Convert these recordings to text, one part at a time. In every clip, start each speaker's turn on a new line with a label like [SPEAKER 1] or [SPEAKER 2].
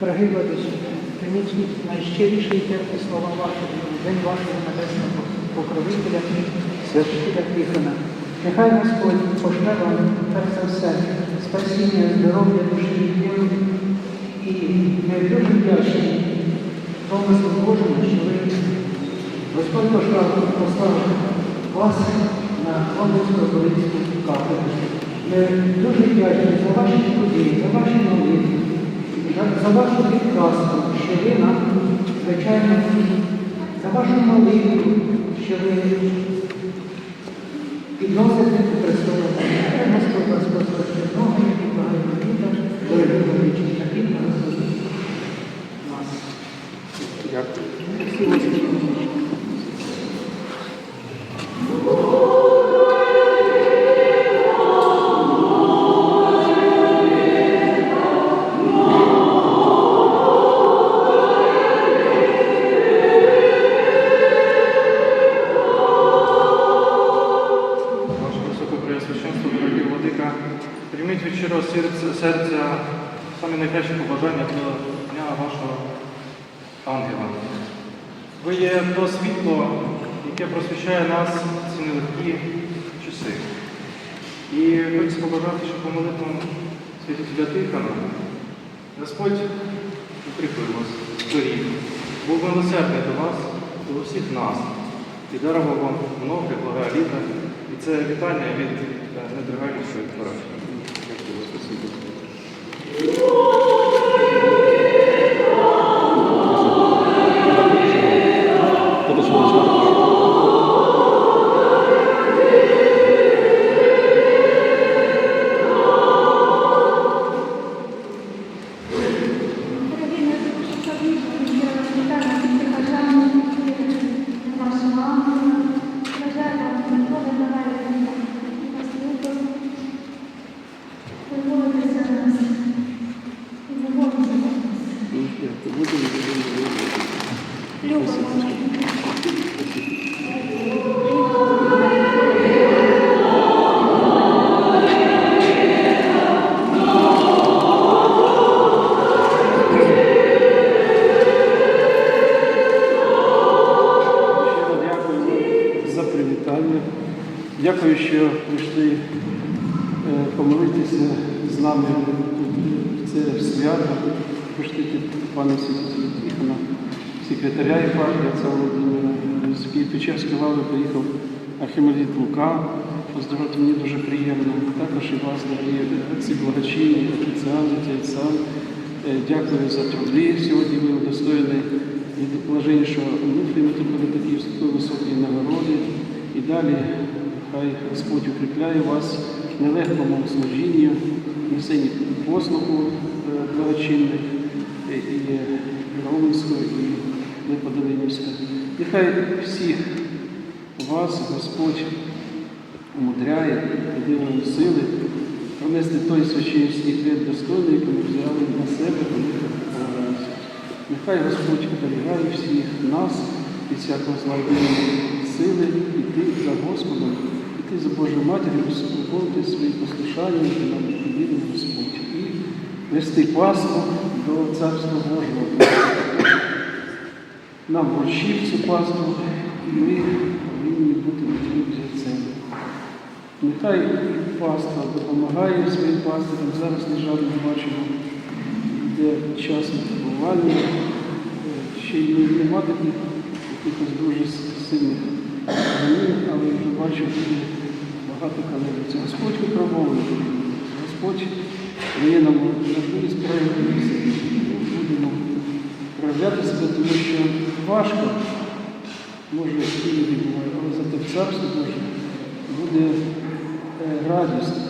[SPEAKER 1] Дорогий владичі, прийміть найщиріші і теплі слова ваші день вашого небесного покровителя, святителя Тихона. Нехай Господь пошле вам перш за все спасіння, здоров'я душі і тіла. І ми дуже вдячні промислу Божому, що ви Господь послав вас на Лондонську католицьку кафедру. Ми дуже вдячні за ваші події, за ваші молитви. За- вашу підказку, що ви нам, звичайно, за вашу молитву, що ви підносите до Христова. Хай Господь вас послухає ноги, нас, дорогі такі.
[SPEAKER 2] Дякую. Серця, самі найкращі побажання до дня вашого ангела. Ви є то світло, яке просвіщає нас в ці нелегкі часи. І хочу побажати, щоб по молитвам святителя Тихона Господь укріпив вас, зберіг, був милосердний до вас, до усіх нас і дарував вам много блага літа. І це вітання від
[SPEAKER 3] Любимо.
[SPEAKER 4] Дякую, що прийшли е, помолитися з нами це свято. Поштити пана Тихона, секретаря єпархії отця Володимира. З Києво-Печерської лави приїхав Архимандрит Лука. Поздоровити мені дуже приємно. Також і вас, дорогі ці благочинні, офіціанти, отцям. Е, Дякую за труди. Сьогодні ви удостоєні і блаженнішого внутрі ми тут такі високої нагороди. І далі хай Господь укріпляє вас в нелегкому служінні, несенні послугу е, благочинних е, і Романського, і Неподолинівського. Нехай всіх вас Господь умудряє дивної сили пронести той священський хліб достойний, який ми взяли на себе. Нехай Господь оберігає всіх нас від всякого зла сили іти за Господом, Божою Матір'ю, виконувати свої послушання, які нам повірив Господь, і нести Пасху до Царства Божого. Нам вручив цю Пасху, і ми повинні бути взірцем. Нехай паства допомагає своїм пастирям. Зараз, на жаль, ми бачимо, йде час випробування. Е, Ще й нема таких якихось дуже сильних але вже бачу, що багато калорій. Господь випробовує. Господь дає нам можливість проявитися. Будемо проявляти себе, тому що важко, може, іноді буває, але зате в царстві Боже буде е, радість.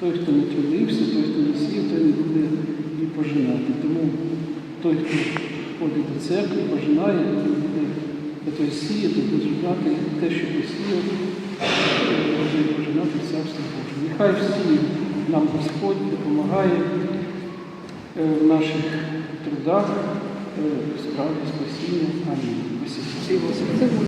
[SPEAKER 4] Той, хто не трудився, той, хто не сів, той не буде і пожинати. Тому той, хто ходить до церкви, пожинає, той буде той буде ждати те, що посіяв, може і пожинати царство Боже. Нехай всі нам Господь допомагає е, в наших трудах, е, в справі спасіння. Амінь.